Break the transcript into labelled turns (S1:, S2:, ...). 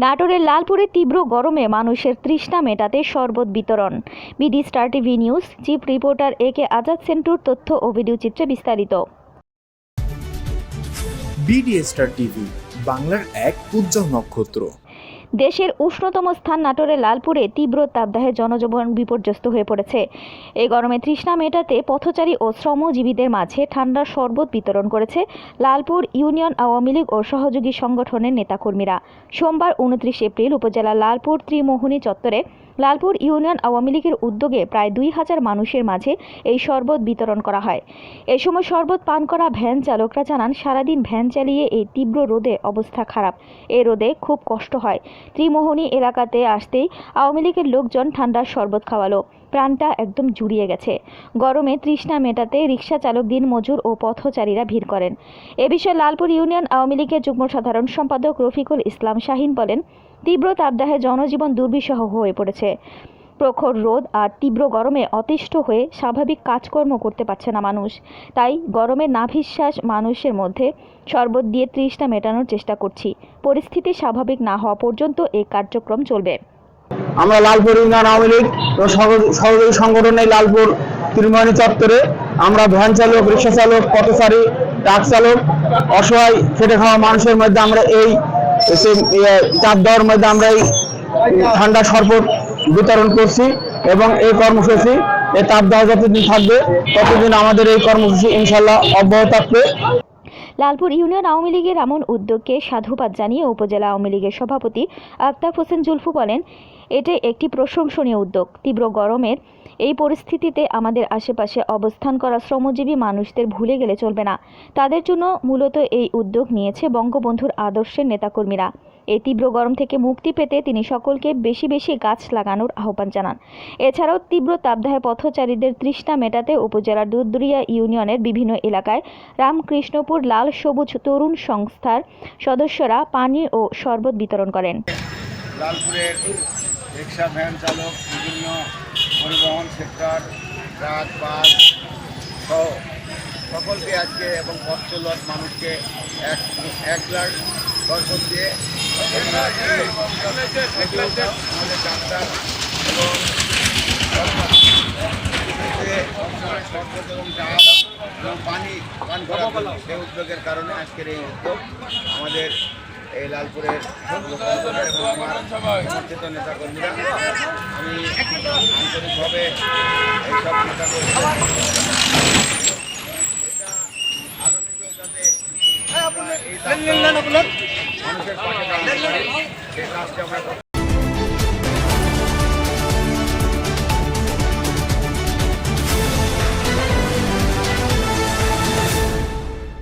S1: নাটোরের লালপুরে তীব্র গরমে মানুষের তৃষ্ণা মেটাতে শরবত বিতরণ। BD star TV news, chief reporter A K Azad সেন্টুর তথ্য ও ভিডিও চিত্রে বিস্তারিত।
S2: বিডি স্টার টিভি, বাংলার এক উজ্জ্বল নক্ষত্র।
S1: দেশের উষ্ণতম স্থান নাটোরের লালপুরে তীব্র তাপদাহে জনজীবন বিপর্যস্ত হয়ে পড়েছে। এই গরমে তৃষ্ণা মেটাতে পথচারী ও শ্রমজীবীদের মাঝে ঠান্ডার শরবত বিতরণ করেছে লালপুর ইউনিয়ন আওয়ামী লীগ ও সহযোগী সংগঠনের নেতাকর্মীরা। সোমবার উনত্রিশ এপ্রিল উপজেলা লালপুর ত্রিমোহনী চত্বরে লালপুর ইউনিয়ন আওয়ামী লীগের উদ্যোগে প্রায় দুই হাজার মানুষের মাঝে এই শরবত বিতরণ করা হয়। এ সময় শরবত পান করা ভ্যান চালকরা জানান, সারাদিন ভ্যান চালিয়ে এই তীব্র রোদে অবস্থা খারাপ। এই রোদে খুব কষ্ট হয়। ত্রিমোহনী এলাকাতে আসতেই আওয়ামী লীগের লোকজন ঠান্ডার শরবত খাওয়ালো। প্রাণটা একদম জুড়িয়ে গেছে। গরমে তৃষ্ণা মেটাতে রিক্সা চালক দিন মজুর ও পথচারীরা ভিড় করেন। এ বিষয়ে লালপুর ইউনিয়ন আওয়ামী লীগের যুগ্ম সাধারণ সম্পাদক রফিকুল ইসলাম শাহিন বলেন, তীব্র তাপদাহে জনজীবন দুর্বিষহ হয়ে পড়েছে। প্রখর রোদ আর তীব্র গরমে অতিষ্ঠ হয়ে স্বাভাবিক কাজকর্ম করতে পারছে না মানুষ। তাই গরমে নাভিশ্বাস মানুষের মধ্যে শরবত দিয়ে তৃষ্ণা মেটানোর চেষ্টা করছি। পরিস্থিতি স্বাভাবিক না হওয়া পর্যন্ত এই কার্যক্রম চলবে।
S3: আমরা লালপুর ইউনিয়ন আওয়ামী লীগ ও সহযোগী সংগঠন লালপুর ত্রিমোহনী চত্বরে আমরা ভ্যান চালক, রিক্সা চালক, পথচারী, ট্রাক চালক, অসহায় খেটে খাওয়া মানুষের মধ্যে আমরা এই, চাপ দেওয়ার মধ্যে আমরা এই ঠান্ডা শরবত বিতরণ করছি এবং এই কর্মসূচি, এই তাপ দেওয়া যতদিন থাকবে, ততদিন আমাদের এই কর্মসূচি ইনশাল্লাহ অব্যাহত থাকবে।
S1: লালপুর ইউনিয়ন আওয়ামী লীগের এমন উদ্যোগকে সাধুবাদ জানিয়ে উপজেলা আওয়ামী লীগের সভাপতি আফতাব হোসেন জুলফু বলেন, এটি একটি প্রশংসনীয় উদ্যোগ। তীব্র গরমের এই পরিস্থিতিতে আমাদের আশেপাশে অবস্থান করা শ্রমজীবী মানুষদের ভুলে গেলে চলবে না। তাদের জন্য মূলত এই উদ্যোগ নিয়েছে বঙ্গবন্ধুর আদর্শের নেতাকর্মীরা। এই তীব্র গরম থেকে মুক্তি পেতে তিনি সকলকে বেশি বেশি গাছ লাগানোর আহ্বান জানান। এছাড়াও তীব্র তাপদাহে পথচারীদের তৃষ্ণা মেটাতে উপজেলার দুধদুরিয়া ইউনিয়নের বিভিন্ন এলাকায় রামকৃষ্ণপুর লাল সবুজ তরুণ সংস্থার সদস্যরা পানি ও শরবত বিতরণ করেন।
S4: লালপুরের রিক্সা ভ্যান চালক, বিভিন্ন পরিবহন সেক্টর, ট্রাক, বাস সহ সকলকে আজকে এবং পথ মানুষকে এক এক দিয়ে আমাদের এবং পানি পান। সেই উদ্যোগের কারণে আজকের এই উদ্যোগ আমাদের এই লালপুরের আমি আন্তরিকভাবে এইসব এই সেই কাজটা আমরা করতে